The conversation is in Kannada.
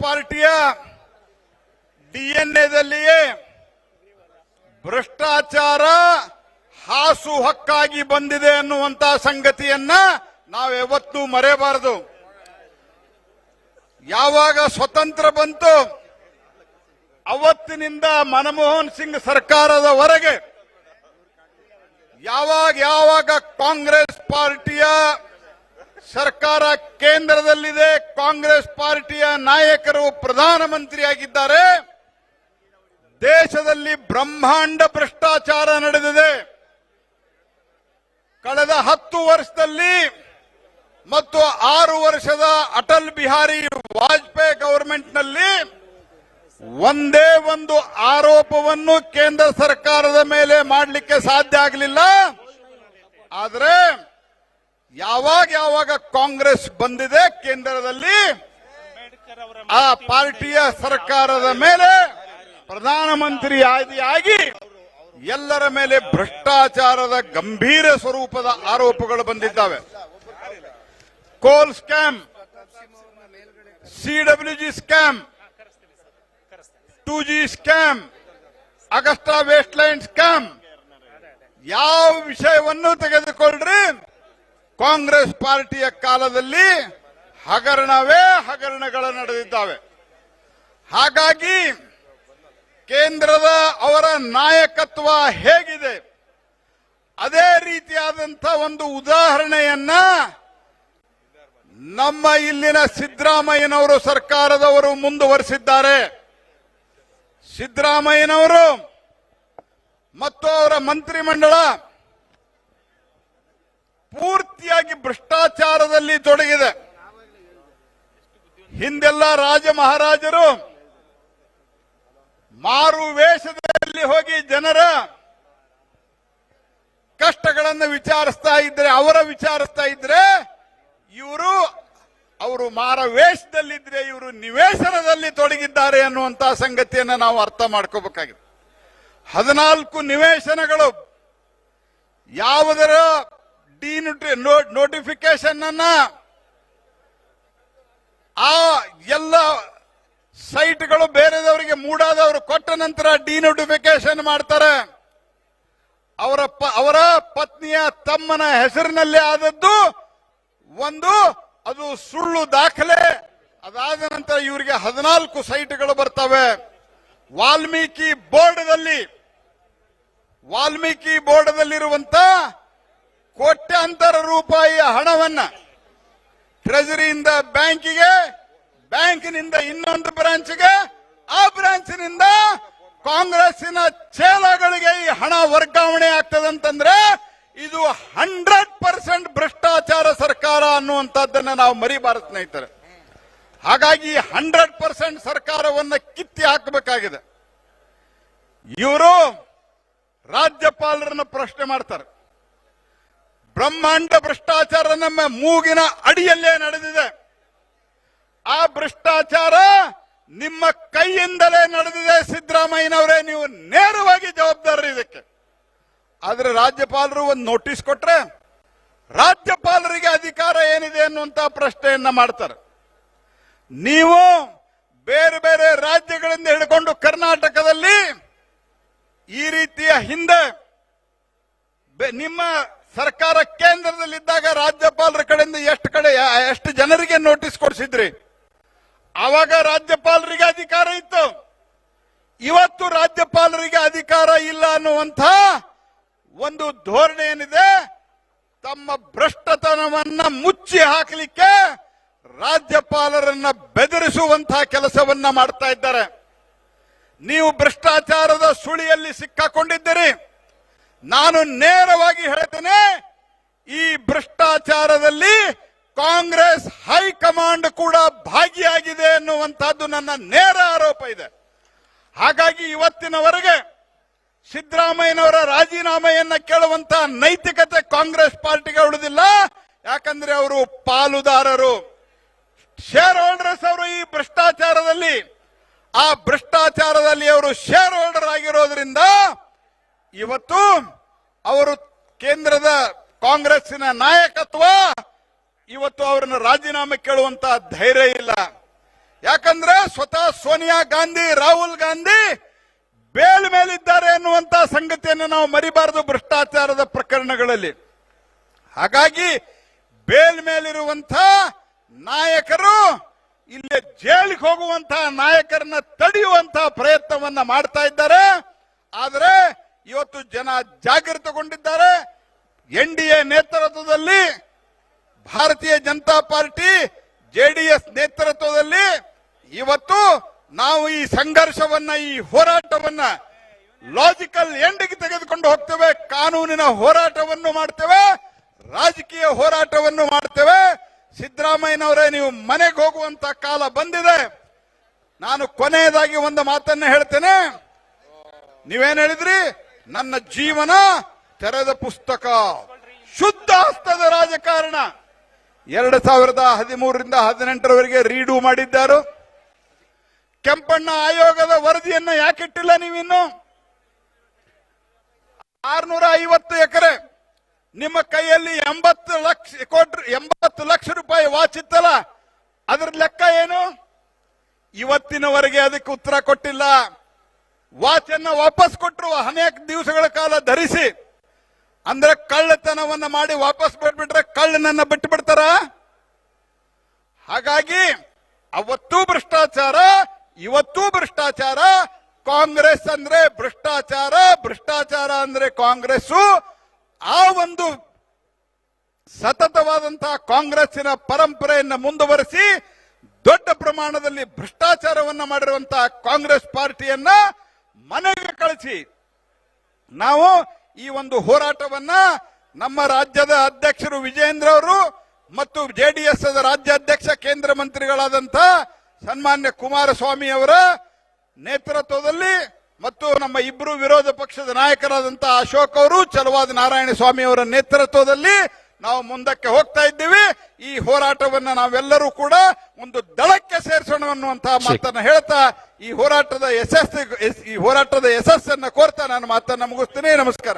ಪಾರ್ಟಿಯ ಡಿಎನ್ಎದಲ್ಲಿಯೇ ಭ್ರಷ್ಟಾಚಾರ ಹಾಸು ಹಕ್ಕಾಗಿ ಬಂದಿದೆ ಅನ್ನುವಂತಹ ಸಂಗತಿಯನ್ನ ನಾವು ಯಾವತ್ತೂ ಮರೆಯಬಾರದು ಯಾವಾಗ ಸ್ವತಂತ್ರ ಬಂತು, ಅವತ್ತಿನಿಂದ ಮನಮೋಹನ್ ಸಿಂಗ್ ಸರ್ಕಾರದವರೆಗೆ ಯಾವಾಗ ಯಾವಾಗ ಕಾಂಗ್ರೆಸ್ ಪಾರ್ಟಿಯ ಸರ್ಕಾರ ಕೇಂದ್ರದಲ್ಲಿದೆ, ಕಾಂಗ್ರೆಸ್ ಪಾರ್ಟಿಯ ನಾಯಕರು ಪ್ರಧಾನಮಂತ್ರಿಯಾಗಿದ್ದಾರೆ. ದೇಶದಲ್ಲಿ ಬ್ರಹ್ಮಾಂಡ ಭ್ರಷ್ಟಾಚಾರ ನಡೆದಿದೆ. ಕಳೆದ ಹತ್ತು ವರ್ಷದಲ್ಲಿ ಮತ್ತು ಆರು ವರ್ಷದ ಅಟಲ್ ಬಿಹಾರಿ ವಾಜಪೇಯಿ ಗವರ್ಮೆಂಟ್ನಲ್ಲಿ ಒಂದೇ ಒಂದು ಆರೋಪವನ್ನು ಕೇಂದ್ರ ಸರ್ಕಾರದ ಮೇಲೆ ಮಾಡಲಿಕ್ಕೆ ಸಾಧ್ಯ ಆಗಲಿಲ್ಲ. ಆದರೆ ಯಾವಾಗ ಯಾವಾಗ ಕಾಂಗ್ರೆಸ್ ಬಂದಿದೆ ಕೇಂದ್ರದಲ್ಲಿ, ಆ ಪಾರ್ಟಿಯ ಸರ್ಕಾರದ ಮೇಲೆ ಪ್ರಧಾನಮಂತ್ರಿ ಆದಿಯಾಗಿ ಎಲ್ಲರ ಮೇಲೆ ಭ್ರಷ್ಟಾಚಾರದ ಗಂಭೀರ ಸ್ವರೂಪದ ಆರೋಪಗಳು ಬಂದಿದ್ದಾವೆ. Coal scam CWG scam, two G scam, Agusta Westland scam, ಯಾವ ವಿಷಯವನ್ನು ತೆಗೆದುಕೊಳ್ಳ್ರಿ? ಕಾಂಗ್ರೆಸ್ ಪಾರ್ಟಿಯ ಕಾಲದಲ್ಲಿ ಹಗರಣವೇ ಹಗರಣಗಳು ನಡೆದಿದ್ದಾವೆ. ಹಾಗಾಗಿ ಕೇಂದ್ರದ ಅವರ ನಾಯಕತ್ವ ಹೇಗಿದೆ? ಅದೇ ರೀತಿಯಾದಂಥ ಒಂದು ಉದಾಹರಣೆಯನ್ನ ನಮ್ಮ ಇಲ್ಲಿನ ಸಿದ್ದರಾಮಯ್ಯನವರು ಸರ್ಕಾರದವರು ಮುಂದುವರೆಸಿದ್ದಾರೆ. ಸಿದ್ದರಾಮಯ್ಯನವರು ಮತ್ತು ಅವರ ಮಂತ್ರಿಮಂಡಲ ಪೂರ್ತಿಯಾಗಿ ಭ್ರಷ್ಟಾಚಾರದಲ್ಲಿ ತೊಡಗಿದೆ. ಹಿಂದೆಲ್ಲ ರಾಜ ಮಹಾರಾಜರು ಮಾರು ವೇಷದಲ್ಲಿ ಹೋಗಿ ಜನರ ಕಷ್ಟಗಳನ್ನು ವಿಚಾರಿಸ್ತಾ ಇದ್ರೆ, ಅವರ ವಿಚಾರಿಸ್ತಾ ಇದ್ರೆ ಇವರು ಅವರು ಮಾರ ವೇಷದಲ್ಲಿದ್ರೆ ಇವರು ನಿವೇಶನದಲ್ಲಿ ತೊಡಗಿದ್ದಾರೆ ಅನ್ನುವಂತಹ ಸಂಗತಿಯನ್ನು ನಾವು ಅರ್ಥ ಮಾಡ್ಕೋಬೇಕಾಗಿದೆ. ಹದಿನಾಲ್ಕು ನಿವೇಶನಗಳು ಯಾವುದರ ಡಿನೋಟಿ ನೋಟಿಫಿಕೇಶನ್ ಅನ್ನ ಆ ಎಲ್ಲ ಸೈಟ್ಗಳು ಬೇರೆದವರಿಗೆ ಮೂಡಾದವರು ಕೊಟ್ಟ ನಂತರ ಡಿನೋಟಿಫಿಕೇಶನ್ ಮಾಡ್ತಾರೆ. ಅವರ ಅವರ ಪತ್ನಿಯ ತಮ್ಮನ ಹೆಸರಿನಲ್ಲಿ ಆದದ್ದು ಒಂದು, ಅದು ಸುಳ್ಳು ದಾಖಲೆ. ಅದಾದ ನಂತರ ಇವರಿಗೆ ಹದಿನಾಲ್ಕು ಸೈಟ್ಗಳು ಬರ್ತವೆ. ವಾಲ್ಮೀಕಿ ಬೋರ್ಡ್ದಲ್ಲಿ ವಾಲ್ಮೀಕಿ ಬೋರ್ಡ್ದಲ್ಲಿರುವಂತ ಕೋಟ್ಯಾಂತರ ರೂಪಾಯಿಯ ಹಣವನ್ನ ಟ್ರೆಜರಿಯಿಂದ ಬ್ಯಾಂಕಿಗೆ, ಬ್ಯಾಂಕಿನಿಂದ ಇನ್ನೊಂದು ಬ್ರಾಂಚ್ಗೆ ಆ ಬ್ರಾಂಚ್ನಿಂದ ಕಾಂಗ್ರೆಸ್ಸಿನ ಚೇಲಗಳಿಗೆ ಈ ಹಣ ವರ್ಗಾವಣೆ ಆಗ್ತದಂತಂದ್ರೆ ಇದು ಹಂಡ್ರೆಡ್ ಪರ್ಸೆಂಟ್ ಭ್ರಷ್ಟಾಚಾರ ಸರ್ಕಾರ ಅನ್ನುವಂಥದ್ದನ್ನ ನಾವು ಮರಿಬಾರದು ಸ್ನೇಹಿತರೆ. ಹಾಗಾಗಿ ಹಂಡ್ರೆಡ್ ಪರ್ಸೆಂಟ್ ಸರ್ಕಾರವನ್ನ ಕಿತ್ತಿ ಹಾಕಬೇಕಾಗಿದೆ. ಇವರು ರಾಜ್ಯಪಾಲರನ್ನ ಪ್ರಶ್ನೆ ಮಾಡ್ತಾರೆ. ಬ್ರಹ್ಮಾಂಡ ಭ್ರಷ್ಟಾಚಾರ ನಮ್ಮ ಮೂಗಿನ ಅಡಿಯಲ್ಲೇ ನಡೆದಿದೆ. ಆ ಭ್ರಷ್ಟಾಚಾರ ನಿಮ್ಮ ಕೈಯಿಂದಲೇ ನಡೆದಿದೆ ಸಿದ್ದರಾಮಯ್ಯನವರೇ. ನೀವು ನೇರವಾಗಿ ಜವಾಬ್ದಾರಿ ಇದಕ್ಕೆ. ಆದ್ರೆ ರಾಜ್ಯಪಾಲರು ಒಂದು ನೋಟಿಸ್ ಕೊಟ್ರೆ ರಾಜ್ಯಪಾಲರಿಗೆ ಅಧಿಕಾರ ಏನಿದೆ ಅನ್ನುವಂತ ಪ್ರಶ್ನೆಯನ್ನ ಮಾಡ್ತಾರೆ. ನೀವು ಬೇರೆ ಬೇರೆ ರಾಜ್ಯಗಳಿಂದ ಹಿಡ್ಕೊಂಡು ಕರ್ನಾಟಕದಲ್ಲಿ ಈ ರೀತಿಯ ಹಿಂದೆ ನಿಮ್ಮ ಸರ್ಕಾರ ಕೇಂದ್ರದಲ್ಲಿದ್ದಾಗ ರಾಜ್ಯಪಾಲರ ಕಡೆಯಿಂದ ಎಷ್ಟು ಕಡೆ, ಎಷ್ಟು ಜನರಿಗೆ ನೋಟಿಸ್ ಕೊಡಿಸಿದ್ರಿ? ಆವಾಗ ರಾಜ್ಯಪಾಲರಿಗೆ ಅಧಿಕಾರ ಇತ್ತು. ಇವತ್ತು ರಾಜ್ಯಪಾಲರಿಗೆ ಅಧಿಕಾರ ಇಲ್ಲ ಅನ್ನುವಂಥ ಒಂದು ಧೋರಣೆ ಏನಿದೆ? ತಮ್ಮ ಭ್ರಷ್ಟತನವನ್ನ ಮುಚ್ಚಿ ಹಾಕಲಿಕ್ಕೆ ರಾಜ್ಯಪಾಲರನ್ನ ಬೆದರಿಸುವಂತಹ ಕೆಲಸವನ್ನ ಮಾಡ್ತಾ ಇದ್ದಾರೆ. ನೀವು ಭ್ರಷ್ಟಾಚಾರದ ಸುಳಿಯಲ್ಲಿ ಸಿಕ್ಕಾಕೊಂಡಿದ್ದೀರಿ. ನಾನು ನೇರವಾಗಿ ಹೇಳ್ತೇನೆ, ಈ ಭ್ರಷ್ಟಾಚಾರದಲ್ಲಿ ಕಾಂಗ್ರೆಸ್ ಹೈಕಮಾಂಡ್ ಕೂಡ ಭಾಗಿಯಾಗಿದೆ ಎನ್ನುವಂತಹದ್ದು ನನ್ನ ನೇರ ಆರೋಪ ಇದೆ. ಹಾಗಾಗಿ ಇವತ್ತಿನವರೆಗೆ ಸಿದ್ದರಾಮಯ್ಯನವರ ರಾಜೀನಾಮೆಯನ್ನ ಕೇಳುವಂತಹ ನೈತಿಕತೆ ಕಾಂಗ್ರೆಸ್ ಪಾರ್ಟಿಗೆ ಉಳಿದಿಲ್ಲ. ಯಾಕಂದ್ರೆ ಅವರು ಪಾಲುದಾರರು. ಶೇರ್ ಹೋಲ್ಡರ್ಸ್ ಅವರು ಈ ಭ್ರಷ್ಟಾಚಾರದಲ್ಲಿ, ಆ ಭ್ರಷ್ಟಾಚಾರದಲ್ಲಿ ಅವರು ಶೇರ್ ಹೋಲ್ಡರ್ ಆಗಿರೋದ್ರಿಂದ ಇವತ್ತು ಅವರು ಕೇಂದ್ರದ ಕಾಂಗ್ರೆಸ್ಸಿನ ನಾಯಕತ್ವ ಇವತ್ತು ಅವರನ್ನು ರಾಜೀನಾಮೆ ಕೇಳುವಂತ ಧೈರ್ಯ ಇಲ್ಲ. ಯಾಕಂದ್ರೆ ಸ್ವತಃ ಸೋನಿಯಾ ಗಾಂಧಿ, ರಾಹುಲ್ ಗಾಂಧಿ ಬೇಲ್ ಮೇಲಿದ್ದಾರೆ ಅನ್ನುವಂತ ಸಂಗತಿಯನ್ನು ನಾವು ಮರಿಬಾರದು ಭ್ರಷ್ಟಾಚಾರದ ಪ್ರಕರಣಗಳಲ್ಲಿ. ಹಾಗಾಗಿ ಬೇಲ್ ಮೇಲಿರುವಂತ ನಾಯಕರು ಇಲ್ಲಿ ಜೈಲಿಗೆ ಹೋಗುವಂತಹ ನಾಯಕರನ್ನ ತಡೆಯುವಂತಹ ಪ್ರಯತ್ನವನ್ನ ಮಾಡ್ತಾ ಇದ್ದಾರೆ. ಆದರೆ ಇವತ್ತು ಜನ ಜಾಗೃತಗೊಂಡಿದ್ದಾರೆ. ಎನ್ ಡಿ ಎ ನೇತೃತ್ವದಲ್ಲಿ, ಭಾರತೀಯ ಜನತಾ ಪಾರ್ಟಿ ಜೆಡಿಎಸ್ ನೇತೃತ್ವದಲ್ಲಿ ಇವತ್ತು ನಾವು ಈ ಸಂಘರ್ಷವನ್ನ, ಈ ಹೋರಾಟವನ್ನ ಲಾಜಿಕಲ್ ಎಂಡ್ಗೆ ತೆಗೆದುಕೊಂಡು ಹೋಗ್ತೇವೆ. ಕಾನೂನಿನ ಹೋರಾಟವನ್ನು ಮಾಡ್ತೇವೆ. ರಾಜಕೀಯ ಹೋರಾಟವನ್ನು ಮಾಡ್ತೇವೆ. ಸಿದ್ದರಾಮಯ್ಯನವರೇ, ನೀವು ಮನೆಗೆ ಹೋಗುವಂತ ಕಾಲ ಬಂದಿದೆ. ನಾನು ಕೊನೆಯದಾಗಿ ಒಂದು ಮಾತನ್ನ ಹೇಳ್ತೇನೆ. ನೀವೇನ್ ಹೇಳಿದ್ರಿ? ನನ್ನ ಜೀವನ ತೆರೆದ ಪುಸ್ತಕ. ಶುದ್ಧ ಹಸ್ತದ ರಾಜಕಾರಣ. ಎರಡು ಸಾವಿರದ ಹದಿಮೂರರಿಂದ ಹದಿನೆಂಟರವರೆಗೆ ರೀಡು ಮಾಡಿದ್ದಾರು. ಕೆಂಪಣ್ಣ ಆಯೋಗದ ವರದಿಯನ್ನ ಯಾಕಿಟ್ಟಿಲ್ಲ ನೀವಿನ್ನು? ಆರ್ನೂರ ಐವತ್ತು ಎಕರೆ. ನಿಮ್ಮ ಕೈಯಲ್ಲಿ ಎಂಬತ್ತು ಲಕ್ಷ ಕೋಟಿ ಎಂಬತ್ತು ಲಕ್ಷ ರೂಪಾಯಿ ವಾಚಿತ್ತಲ್ಲ ಅದರ ಲೆಕ್ಕ ಏನು? ಇವತ್ತಿನವರೆಗೆ ಅದಕ್ಕೆ ಉತ್ತರ ಕೊಟ್ಟಿಲ್ಲ. ವಾಚ್ ಅನ್ನ ವಾಪಸ್ ಕೊಟ್ಟರು ಅನೇಕ ದಿವಸಗಳ ಕಾಲ ಧರಿಸಿ. ಅಂದ್ರೆ ಕಳ್ಳತನವನ್ನ ಮಾಡಿ ವಾಪಸ್ ಬಿಟ್ಬಿಟ್ರೆ ಕಳ್ಳನನ್ನ ಬಿಟ್ಟು ಹಾಗಾಗಿ ಅವತ್ತೂ ಭ್ರಷ್ಟಾಚಾರ, ಇವತ್ತೂ ಭ್ರಷ್ಟಾಚಾರ, ಕಾಂಗ್ರೆಸ್ ಅಂದ್ರೆ ಭ್ರಷ್ಟಾಚಾರ ಭ್ರಷ್ಟಾಚಾರ ಅಂದ್ರೆ ಕಾಂಗ್ರೆಸ್ ಆ ಒಂದು ಸತತವಾದಂತಹ ಕಾಂಗ್ರೆಸ್ಸಿನ ಪರಂಪರೆಯನ್ನು ಮುಂದುವರೆಸಿ ದೊಡ್ಡ ಪ್ರಮಾಣದಲ್ಲಿ ಭ್ರಷ್ಟಾಚಾರವನ್ನ ಮಾಡಿರುವಂತಹ ಕಾಂಗ್ರೆಸ್ ಪಾರ್ಟಿಯನ್ನ ಮನೆಗೆ ಕಳಿಸಿ. ನಾವು ಈ ಒಂದು ಹೋರಾಟವನ್ನ ನಮ್ಮ ರಾಜ್ಯದ ಅಧ್ಯಕ್ಷರು ವಿಜೇಂದ್ರ ಅವರು ಮತ್ತು ಜೆಡಿಎಸ್ ರಾಜ್ಯಾಧ್ಯಕ್ಷ ಕೇಂದ್ರ ಮಂತ್ರಿಗಳಾದಂಥ ಸನ್ಮಾನ್ಯ ಕುಮಾರಸ್ವಾಮಿ ಅವರ ನೇತೃತ್ವದಲ್ಲಿ ಮತ್ತು ನಮ್ಮ ಇಬ್ಬರು ವಿರೋಧ ಪಕ್ಷದ ನಾಯಕರಾದಂತಹ ಅಶೋಕ್ ಅವರು ಚಲವಾದ ನಾರಾಯಣ ಸ್ವಾಮಿ ಅವರ ನೇತೃತ್ವದಲ್ಲಿ ನಾವು ಮುಂದಕ್ಕೆ ಹೋಗ್ತಾ ಇದ್ದೀವಿ. ಈ ಹೋರಾಟವನ್ನ ನಾವೆಲ್ಲರೂ ಕೂಡ ಒಂದು ದಳಕ್ಕೆ ಸೇರಿಸೋಣ ಅನ್ನುವಂತಹ ಮಾತನ್ನ ಹೇಳ್ತಾ ಈ ಹೋರಾಟದ ಯಶಸ್ಸು ಈ ಹೋರಾಟದ ಯಶಸ್ಸನ್ನ ಕೋರ್ತಾ ನಾನು ಮಾತನ್ನ ಮುಗಿಸ್ತೀನಿ. ನಮಸ್ಕಾರ.